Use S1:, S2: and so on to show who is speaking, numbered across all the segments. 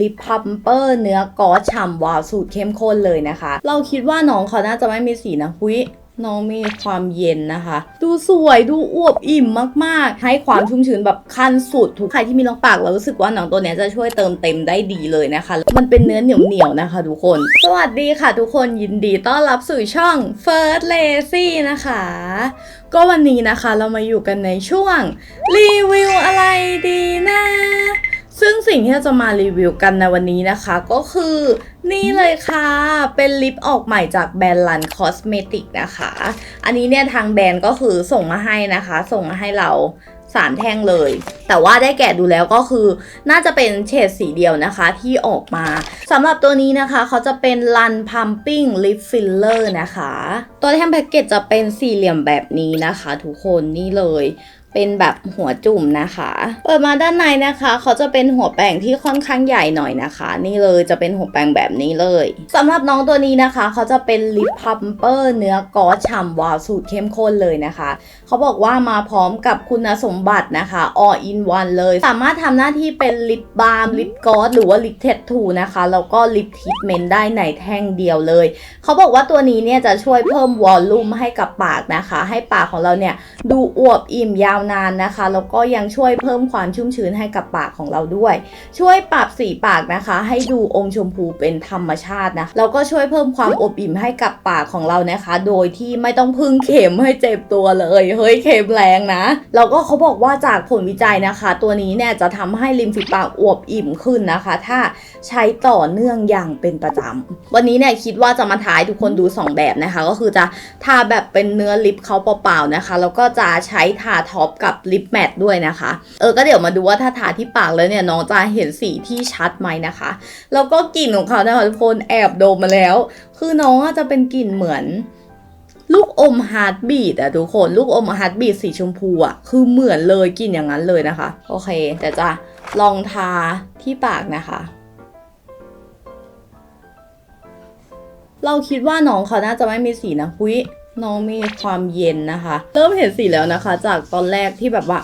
S1: ลิปพัมเปอร์เนื้อกอฉ่ำวาวสูตรเข้มข้นเลยนะคะ เราคิดว่าน้องเขาน่าจะไม่มีสีนะหุยน้องมีความเย็นนะคะ ดูสวยดูอวบอิ่มมากๆ ให้ความชุ่มชื้นแบบขั้นสุดทุกใครที่มีน้องปากเรารู้สึกว่าน้องตัวนี้จะช่วยเติมเต็มได้ดีเลยนะคะ มันเป็นเนื้อเหนียวเหนียวๆนะคะ ทุกคน สวัสดีค่ะ ทุกคนยินดีต้อนรับสู่ช่อง First Lazy นะคะ ก็วันนี้นะคะเรามาอยู่กันในช่วงรีวิวอะไรดีนะ สิ่งที่เราจะมารีวิวกันในวันนี้นะคะ ก็คือนี่เลยค่ะ เป็นลิปออกใหม่จากแบรนด์ลันคอสเมติกนะคะ อันนี้เนี่ยทางแบรนด์ก็คือส่งมาให้นะคะ ส่งมาให้เราสามแท่งเลย แต่ว่าได้แกะดูแล้วก็คือน่าจะเป็นเฉดสีเดียวนะคะที่ออกมาสำหรับตัวนี้นะคะ เขาจะเป็นลันพัมปิ้งลิปฟิลเลอร์นะคะ ตัวแท่งแพ็กเกจจะเป็นสี่เหลี่ยมแบบนี้นะคะ ทุกคนนี่เลย เป็นแบบหัวจุ่มนะคะ เปิดมาด้านในนะคะ เขาจะเป็นหัวแปรงที่ค่อนข้างใหญ่หน่อยนะคะ นี่เลยจะเป็นหัวแปรงแบบนี้เลยสำหรับน้องตัวนี้นะคะ เขาจะเป็นลิปพัมเปอร์เนื้อกอฉ่ำวาวสูตรเข้มข้นเลยนะคะ เขาบอกว่ามาพร้อมกับคุณสมบัตินะคะ all in one เลย สามารถทำหน้าที่เป็นลิปบาล์มลิปกอสหรือว่าลิปเท t ทูนะคะแล้วก็ลิปทรีทเมนต์ได้ในแท่งเดียวเลย เขาบอกว่าตัวนี้เนี่ยจะช่วยเพิ่มวอลลุ่มให้กับปากนะคะ ให้ปากของเราเนี่ยดูอวบอิ่มยาวนานนะคะแล้วก็ยังช่วยเพิ่มความชุ่มชื้นให้กับปากของเราด้วย ช่วยปรับสีปากนะคะ ให้ดูอมชมพูเป็นธรรมชาตินะแล้วก็ช่วยเพิ่มความอบอิ่มให้กับปากของเรานะคะ โดยที่ไม่ต้องพึ่งเข็มให้เจ็บตัวเลยเฮ้ยเข็มแรงนะแล้วก็เขาบอกว่าจากผลวิจัยนะคะ ตัวนี้เนี่ยจะทำให้ริมฝีปากอวบอิ่มขึ้นนะคะ ถ้าใช้ต่อเนื่องอย่างเป็นประจำวันนี้เนี่ยคิดว่าจะมาทายทุกคนดู 2 แบบนะคะ ก็คือจะทาแบบเป็นเนื้อลิปเขาเปล่าๆนะคะแล้วก็จะใช้ทาท็อปกับลิปแมทด้วยนะคะ เออก็เดี๋ยวมาดูว่าถ้าทาที่ปากแล้วเนี่ยน้องจะเห็นสีที่ชัดไหมนะคะ แล้วก็กลิ่นของเขานะคะทุกคนแอบดมมาแล้ว คือน้องจะเป็นกลิ่นเหมือนลูกอมฮาร์ดบีดอะทุกคนลูกอมฮาร์ดบีดสีชมพูอะคือเหมือนเลยกลิ่นอย่างนั้นเลยนะคะ โอเคแต่จะลองทาที่ปากนะคะ เราคิดว่าน้องเขาน่าจะไม่มีสีนะหุย น้องมีความเย็นนะคะ เริ่มเห็นสีแล้วนะคะ จากตอนแรกที่แบบว่า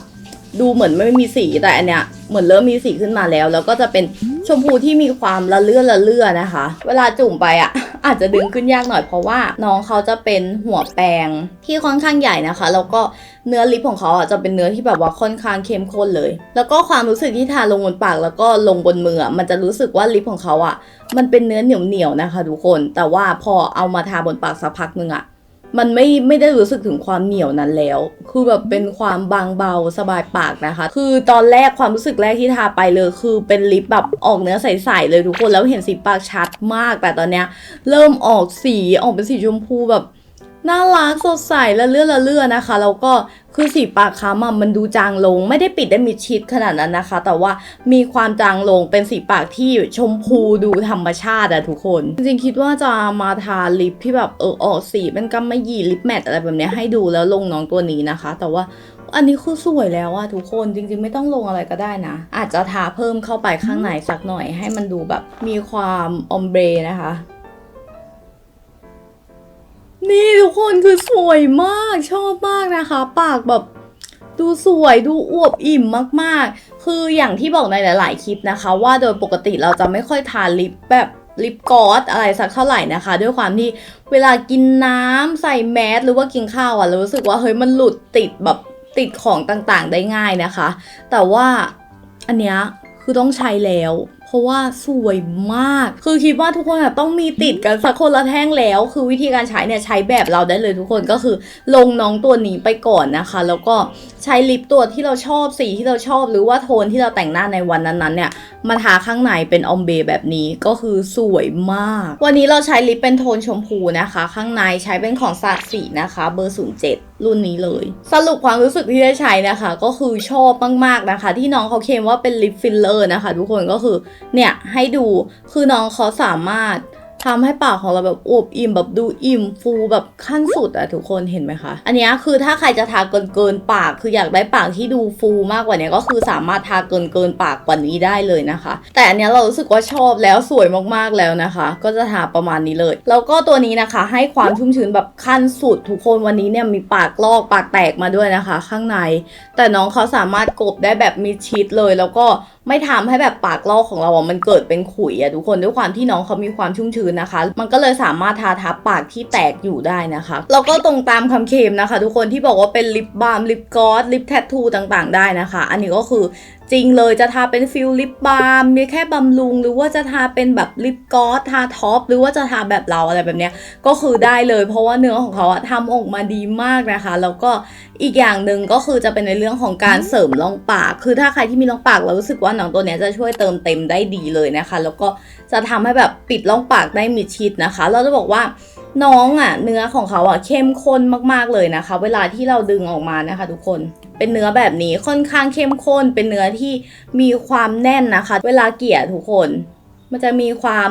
S1: ดูเหมือนไม่มีสีแต่อันเนี้ยเหมือนเริ่มมีสีขึ้นมาแล้ว แล้วก็จะเป็นชมพูที่มีความละเลื่อละเลื่อนะคะ เวลาจุ่มไปอะ อาจจะดึงขึ้นยากหน่อยเพราะว่าน้องเขาจะเป็นหัวแปรงที่ค่อนข้างใหญ่นะคะ แล้วก็เนื้อลิปของเขาอะจะเป็นเนื้อที่แบบว่าค่อนข้างเข้มข้นเลย แล้วก็ความรู้สึกที่ทาลงบนปากแล้วก็ลงบนมืออะมันจะรู้สึกว่าลิปของเขาอะ มันเป็นเนื้อเหนียวเหนียวๆนะคะ ทุกคน แต่ว่าพอเอามาทาบนปากสักพักนึงอะ มันไม่ไม่ได้รู้สึกถึงความเหนียวนั้นแล้ว คือแบบเป็นความบางเบาสบายปากนะคะ คือตอนแรกความรู้สึกแรกที่ทาไปเลย คือเป็นลิปแบบออกเนื้อใสๆเลยทุกคนแล้วเห็นสีปากชัดมากแต่ตอนเนี้ย เริ่มออกสีออกเป็นสีชมพูแบบ น่ารักสดใสและเลื่อละเลื่อนะคะ แล้วก็คือสีปากค้ำมันดูจางลง ไม่ได้ปิดได้มิดชิดขนาดนั้นนะคะ แต่ว่ามีความจางลงเป็นสีปากที่ชมพูดูธรรมชาติอะทุกคน จริงๆคิดว่าจะมาทาลิปที่แบบเออออกสีเป็นกำมะหยี่ลิปแมทอะไรแบบนี้ให้ดูแล้วลงน้องตัวนี้นะคะ แต่ว่าอันนี้คือสวยแล้วอะทุกคนจริงๆไม่ต้องลงอะไรก็ได้นะ อาจจะทาเพิ่มเข้าไปข้างในสักหน่อยให้มันดูแบบมีความออมเบรนะคะ นี่ทุกคนคือสวยมากชอบมากนะคะ ปากแบบดูสวยดูอวบอิ่มมากๆ คืออย่างที่บอกในหลาย ๆ คลิปนะคะ ว่าโดยปกติเราจะไม่ค่อยทานลิปแบบลิปกอสอะไรสักเท่าไหร่นะคะ ด้วยความที่เวลากินน้ำใส่แมสหรือว่ากินข้าวอะเรารู้สึกว่าเฮ้ยมันหลุดติดแบบติดของต่างๆ ได้ง่ายนะคะ แต่ว่าอันเนี้ยคือต้องใช้แล้ว เพราะว่าสวยมาก คือคิดว่าทุกคนต้องมีติดกันสักคนละแท่งแล้ว คือวิธีการใช้เนี่ยใช้แบบเราได้เลยทุกคนก็คือลงน้องตัวนี้ไปก่อนนะคะ แล้วก็ใช้ลิปตัวที่เราชอบสีที่เราชอบ หรือว่าโทนที่เราแต่งหน้าในวันนั้นๆเนี่ยมาทาข้างในเป็นออมเบแบบนี้ก็คือสวยมาก วันนี้เราใช้ลิปเป็นโทนชมพูนะคะ ข้างในใช้เป็นของสัตสีนะคะเบอร์ 07รุ่นนี้เลย สรุปความรู้สึกที่ได้ใช้นะคะ ก็คือชอบมากๆนะคะ ที่น้องเขาเคลมว่าเป็นลิปฟิลเลอร์นะคะ ทุกคนก็คือเนี่ยให้ดูคือน้องเขาสามารถทำให้ปากของเราแบบอวบอิ่มแบบดูอิ่มฟูแบบขั้นสุดอะทุกคนเห็นไหมคะ อันนี้คือถ้าใครจะทาเกินเกินปากคืออยากได้ปากที่ดูฟูมากกว่านี้ก็คือสามารถทาเกินเกินปากกว่านี้ได้เลยนะคะ แต่อันนี้เรารู้สึกว่าชอบแล้วสวยมากๆแล้วนะคะ ก็จะทาประมาณนี้เลย แล้วก็ตัวนี้นะคะ ให้ความชุ่มชื้นแบบขั้นสุดทุกคนวันนี้เนี่ยมีปากลอกปากแตกมาด้วยนะคะ ข้างใน แต่น้องเขาสามารถกบได้แบบมิดชิดเลย แล้วก็ ไม่ทำให้แบบปากลอกของเราอะมันเกิดเป็นขุยอะทุกคนด้วยความที่น้องเขามีความชุ่มชื้นนะคะ มันก็เลยสามารถทาทับปากที่แตกอยู่ได้นะคะแล้วก็ตรงตามคำเคลมนะคะ ทุกคนที่บอกว่าเป็นลิปบาล์มลิปกอสลิปแทททูต่างๆ ได้นะคะ อันนี้ก็คือ จริงเลยจะทาเป็นฟิลลิปบาล์มมีแค่บำรุง หรือว่าจะทาเป็นแบบลิปกอสทาท็อปหรือว่าจะทาแบบเราอะไรแบบเนี้ยก็คือได้เลยเพราะว่าเนื้อของเขาอะทำออกมาดีมากนะคะ แล้วก็อีกอย่างหนึ่งก็คือจะเป็นในเรื่องของการเสริมร่องปาก คือถ้าใครที่มีร่องปากเรารู้สึกว่าหนังตัวเนี้ยจะช่วยเติมเต็มได้ดีเลยนะคะ แล้วก็จะทำให้แบบปิดร่องปากได้มิดชิดนะคะ เราจะบอกว่าน้องอะเนื้อของเขาอะเข้มข้นมากๆเลยนะคะ เวลาที่เราดึงออกมานะคะ ทุกคน เป็นเนื้อแบบนี้ค่อนข้างเข้มข้น เป็นเนื้อที่มีความแน่นนะคะ เวลาเกลี่ยทุกคน มันจะมีความ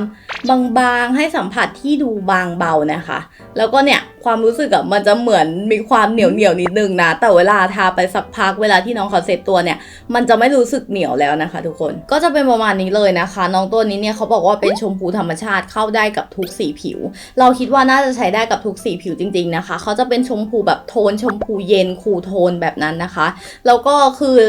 S1: บางๆให้สัมผัสที่ดูบางเบานะคะ แล้วก็เนี่ยความรู้สึกอะมันจะเหมือนมีความเหนียวเหนียวนิดนึงนะ แต่เวลาทาไปสักพักเวลาที่น้องเขาเซ็ตตัวเนี่ย มันจะไม่รู้สึกเหนียวแล้วนะคะ ทุกคน ก็จะเป็นประมาณนี้เลยนะคะ น้องตัวนี้เนี่ยเขาบอกว่าเป็นชมพูธรรมชาติเข้าได้กับทุกสีผิว เราคิดว่าน่าจะใช้ได้กับทุกสีผิวจริง ๆนะคะ เขาจะเป็นชมพูแบบโทนชมพูเย็นคูโทนแบบนั้นนะคะ แล้วก็คือ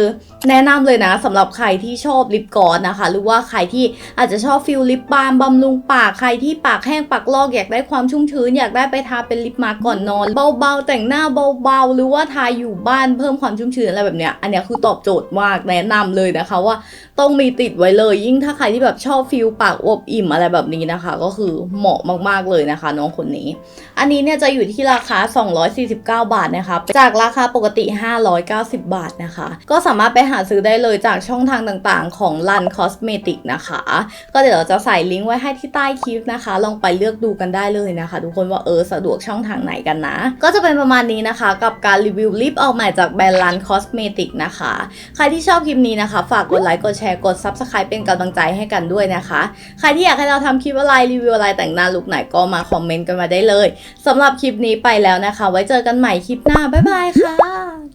S1: แนะนำเลยนะสำหรับใครที่ชอบลิปกลอสนะคะ หรือว่าใครที่อาจจะชอบฟิลลิปบาล์มบำรุงปาก ใครที่ปากแห้งปากลอกอยากได้ความชุ่มชื้นอยากได้ไปทาเป็นลิปมาก่อนนอน เบาๆ แต่งหน้าเบาๆ หรือว่าทาอยู่บ้านเพิ่มความชุ่มชื้นอะไรแบบเนี้ย อันเนี้ยคือตอบโจทย์มากแนะนำเลยนะคะว่าต้องมีติดไว้เลย ยิ่งถ้าใครที่แบบชอบฟิลปากอวบอิ่มอะไรแบบนี้นะคะ ก็คือเหมาะมากๆเลยนะคะ น้องคนนี้ อันนี้เนี่ยจะอยู่ที่ราคา 249 บาทนะคะจากราคาปกติ 590 บาทนะคะ ก็สามารถไปหาซื้อได้เลยจากช่องทางต่างๆ ของ Run Cosmetic นะคะ ก็เดี๋ยวเราจะใส่ลิงก์ไว้ให้ที่ใต้คลิปนะคะ ลองไปเลือกดูกันได้เลยนะคะ ทุกคนว่าเออสะดวกช่องทางไหนกันนะ ก็จะเป็นประมาณนี้นะคะ กับการรีวิวลิปออกใหม่จากแบรนด์ลันคอสเมติกนะคะ ใครที่ชอบคลิปนี้นะคะ ฝากกดไลค์กดแชร์กด Subscribe เป็นกำลังใจให้กันด้วยนะคะ ใครที่อยากให้เราทำคลิปอะไรรีวิวอะไรแต่งหน้าลุคไหนก็มาคอมเมนต์กันมาได้เลยสำหรับคลิปนี้ไปแล้วนะคะ ไว้เจอกันใหม่คลิปหน้าบ๊ายบายค่ะ